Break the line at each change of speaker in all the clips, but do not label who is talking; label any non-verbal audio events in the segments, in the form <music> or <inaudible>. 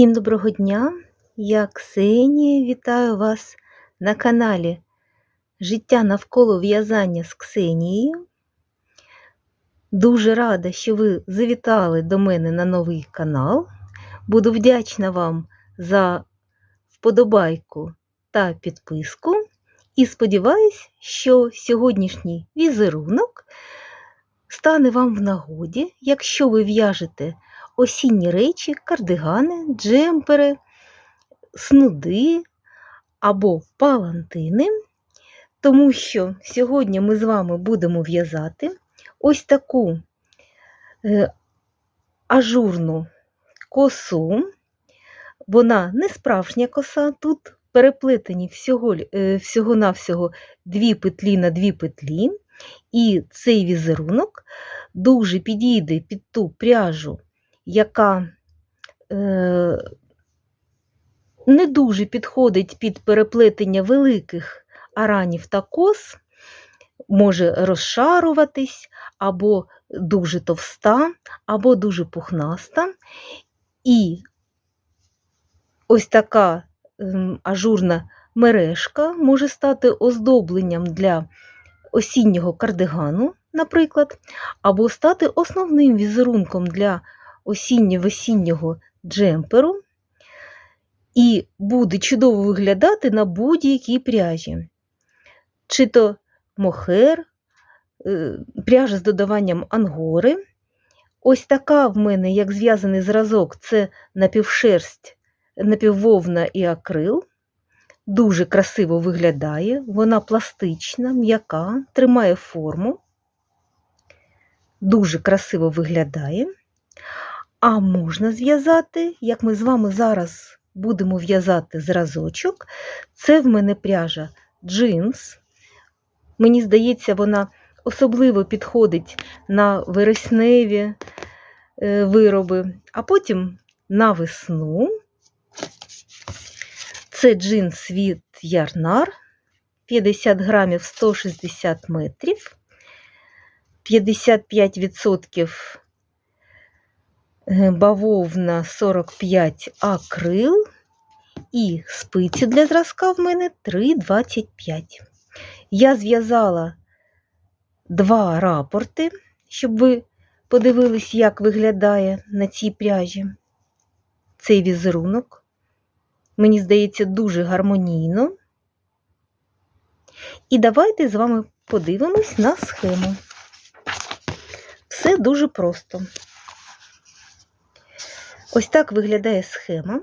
Всім доброго дня! Я Ксенія, вітаю вас на каналі Життя навколо в'язання з Ксенією. Дуже рада, що ви завітали до мене на новий канал. Буду вдячна вам за вподобайку та підписку. І сподіваюсь, що сьогоднішній візерунок стане вам в нагоді, якщо ви в'яжете осінні речі, кардигани, джемпери, снуди або палантини, тому що сьогодні ми з вами будемо в'язати ось таку е, ажурну косу. Вона не справжня коса, тут переплетені всього, е, всього-навсього дві петлі на дві петлі, і цей візерунок дуже підійде під ту пряжу, яка е, не дуже підходить під переплетення великих аранів та кос, може розшаруватись, або дуже товста, або дуже пухнаста. І ось така ем, ажурна мережка може стати оздобленням для осіннього кардигану, наприклад, або стати основним візерунком для осінньо-весіннього джемперу і буде чудово виглядати на будь-якій пряжі. Чи то мохер, е, пряжа з додаванням ангори. Ось така в мене, як зв'язаний зразок, це напівшерсть, напіввовна і акрил. Дуже красиво виглядає, вона пластична, м'яка, тримає форму, дуже красиво виглядає. А можна зв'язати, як ми з вами зараз будемо в'язати зразочок, це в мене пряжа джинс. Мені здається, вона особливо підходить на вересневі е, вироби, а потім на весну. Це джинс від Ярнар 50 грамів 160 метрів, 55% бавовна 45 акрил і спиці для зразка в мене 3,25. Я зв'язала два рапорти, щоб ви подивились, як виглядає на цій пряжі цей візерунок. Мені здається, дуже гармонійно. І давайте з вами подивимось на схему. Все дуже просто. Ось так виглядає схема.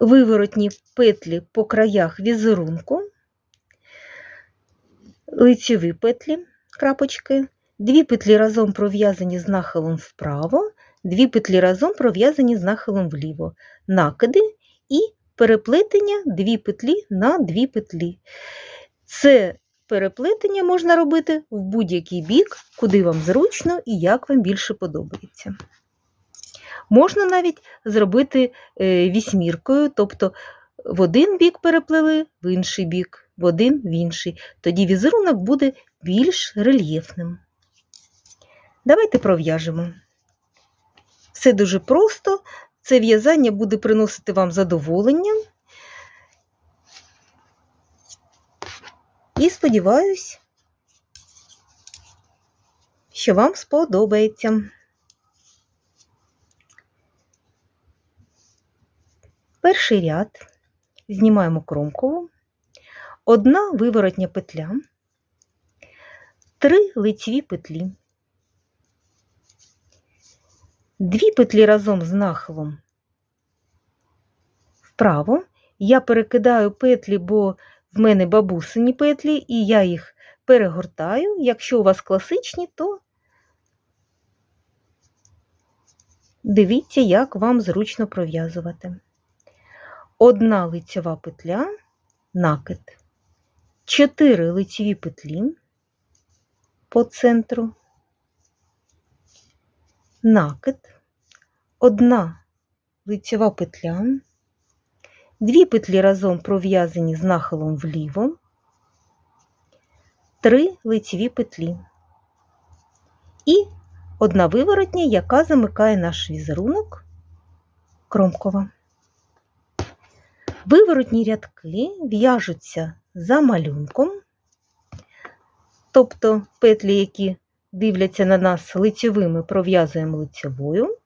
Виворотні петлі по краях візерунку, лицеві петлі, крапочки, дві петлі разом пров'язані з нахилом вправо, дві петлі разом пров'язані з нахилом вліво, накиди і переплетення дві петлі на дві петлі. Це переплетення можна робити в будь-який бік, куди вам зручно і як вам більше подобається. Можна навіть зробити е, вісьміркою, тобто в один бік переплели, в інший бік, в один в інший. Тоді візерунок буде більш рельєфним. Давайте пров'яжемо. Все дуже просто, це в'язання буде приносити вам задоволення. І сподіваюсь, що вам сподобається. Перший ряд. Знімаємо кромкову, одна виворотня петля, три лицеві петлі, дві петлі разом з нахилом. Вправо. Я перекидаю петлі, бо в мене бабусині петлі, і я їх перегортаю. Якщо у вас класичні, то дивіться, як вам зручно пров'язувати одна лицьова петля, накид, 4 лицеві петлі по центру, накид, одна лицьова петля, дві петлі разом пров'язані з нахилом вліво, три лицеві петлі. І одна виворотня, яка замикає наш візерунок. Кромкова. Виворотні рядки в'яжуться за малюнком, тобто петлі, які дивляться на нас лицьовими, пров'язуємо лицьовою,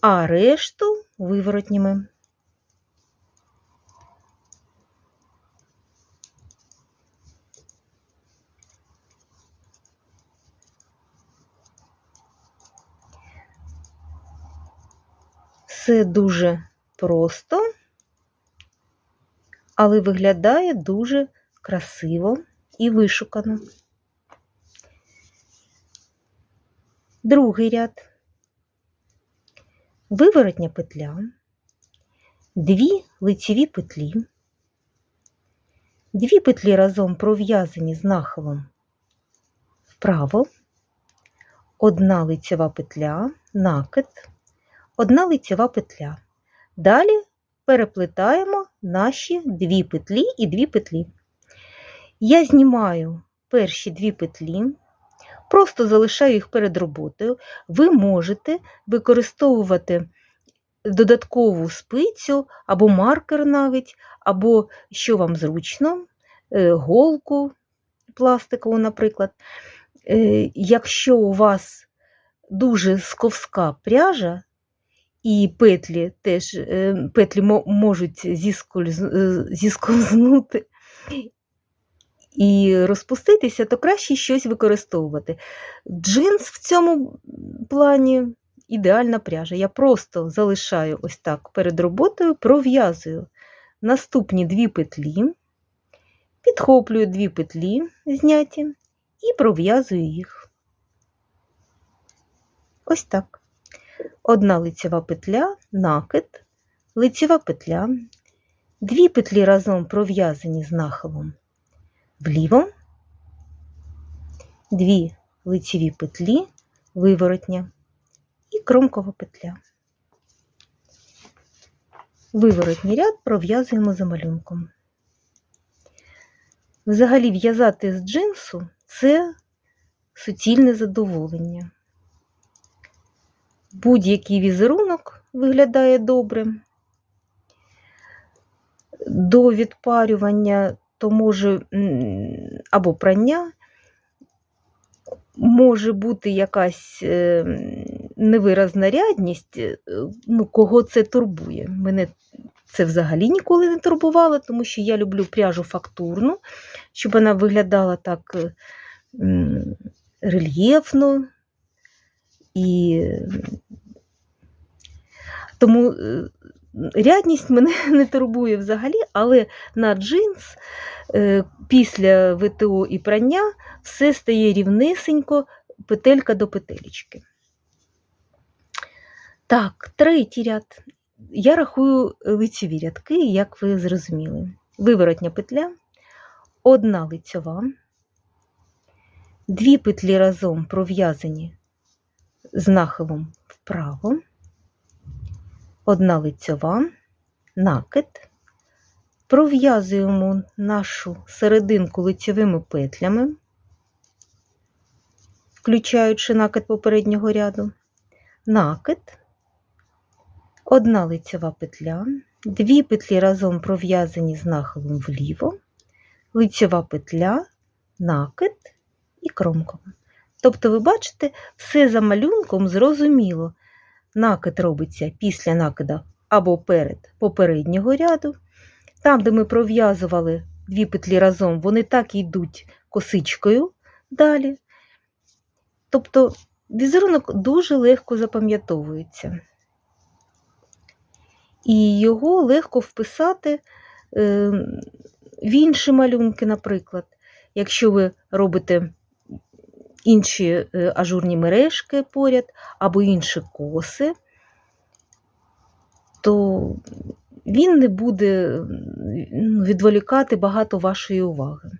а решту виворотніми. Все дуже просто, але виглядає дуже красиво і вишукано. Другий ряд. Виворотня петля, дві лицеві петлі, дві петлі разом пров'язані з нахилом вправо, одна лицева петля, накид, одна лицева петля. Далі переплетаємо наші дві петлі і дві петлі. Я знімаю перші дві петлі, просто залишаю їх перед роботою. Ви можете використовувати додаткову спицю або маркер навіть, або що вам зручно, е, голку пластикову, наприклад. Е, Якщо у вас дуже сковська пряжа, і петлі теж е, петлі можуть е, зісковзнути і розпуститися, то краще щось використовувати. Джинс в цьому плані ідеальна пряжа. Я просто залишаю ось так перед роботою, пров'язую наступні дві петлі, підхоплюю дві петлі зняті і пров'язую їх. Ось так. Одна лицева петля, накид, лицева петля, дві петлі разом пров'язані з нахилом вліво, дві лицеві петлі, виворотня і кромкова петля. Виворотній ряд пров'язуємо за малюнком. Взагалі в'язати з джинсу це суцільне задоволення. Будь-який візерунок виглядає добре. До відпарювання то може або прання, може бути якась е, невиразна рядність, е, ну, кого це турбує. Мене це взагалі ніколи не турбувало, тому що я люблю пряжу фактурну, щоб вона виглядала так е, рельєфно. І тому е, рядність мене <laughs> не турбує взагалі, але на джинс е, після ВТО і прання все стає рівнесенько, петелька до петелечки. Так, третій ряд. Я рахую лицеві рядки, як ви зрозуміли. Виворотня петля, одна лицьова, дві петлі разом пров'язані з нахилом вправо, одна лицьова, накид, пров'язуємо нашу серединку лицьовими петлями, включаючи накид попереднього ряду, накид, одна лицьова петля, дві петлі разом пров'язані з нахилом вліво, лицьова петля, накид і кромкова. Тобто, ви бачите, все за малюнком зрозуміло. Накид робиться після накида або перед попереднього ряду. Там, де ми пров'язували дві петлі разом, вони так і йдуть косичкою далі. Тобто візерунок дуже легко запам'ятовується. І його легко вписати е, в інші малюнки, наприклад. Якщо ви робите інші е, ажурні мережки поряд або інші коси, то він не буде ну, відволікати багато вашої уваги.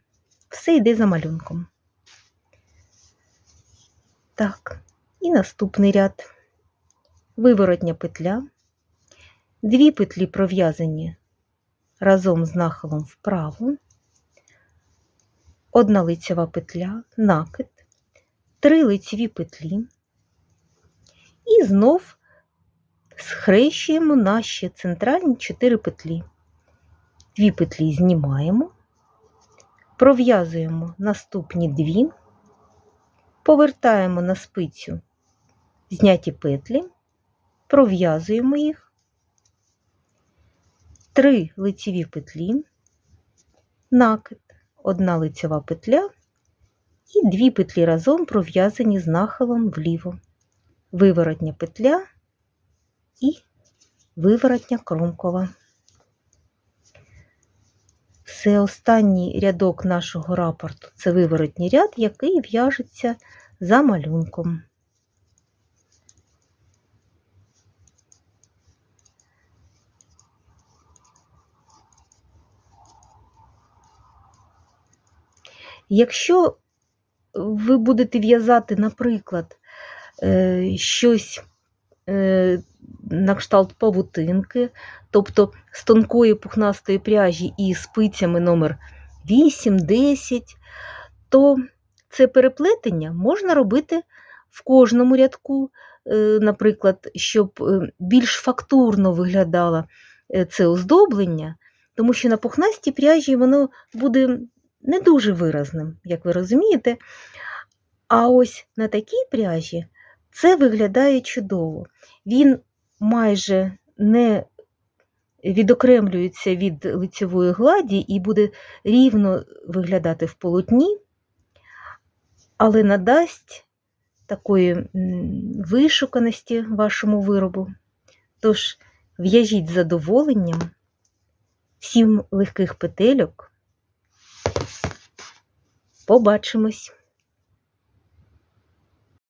Все йде за малюнком. Так, і наступний ряд. Виворотня петля, дві петлі пров'язані разом з нахилом вправо, одна лицева петля, накид, три лицеві петлі, і знов схрещуємо наші центральні 4 петлі. Дві петлі знімаємо, пров'язуємо наступні дві, повертаємо на спицю зняті петлі, пров'язуємо їх, три лицеві петлі, накид, одна лицева петля і дві петлі разом пров'язані з нахилом вліво, виворотня петля і виворотня кромкова. Все останній рядок нашого рапорту це виворотній ряд, який в'яжеться за малюнком. Якщо ви будете в'язати, наприклад, е, щось е, на кшталт павутинки, тобто з тонкої пухнастої пряжі і спицями номер 8, 10, то це переплетення можна робити в кожному рядку, е, наприклад, щоб більш фактурно виглядало це оздоблення, тому що на пухнастій пряжі воно буде не дуже виразним, як ви розумієте. А ось на такій пряжі це виглядає чудово. Він майже не відокремлюється від лицевої гладі і буде рівно виглядати в полотні, але надасть такої вишуканості вашому виробу. Тож в'яжіть з задоволенням, всім легких петельок. Побачимось!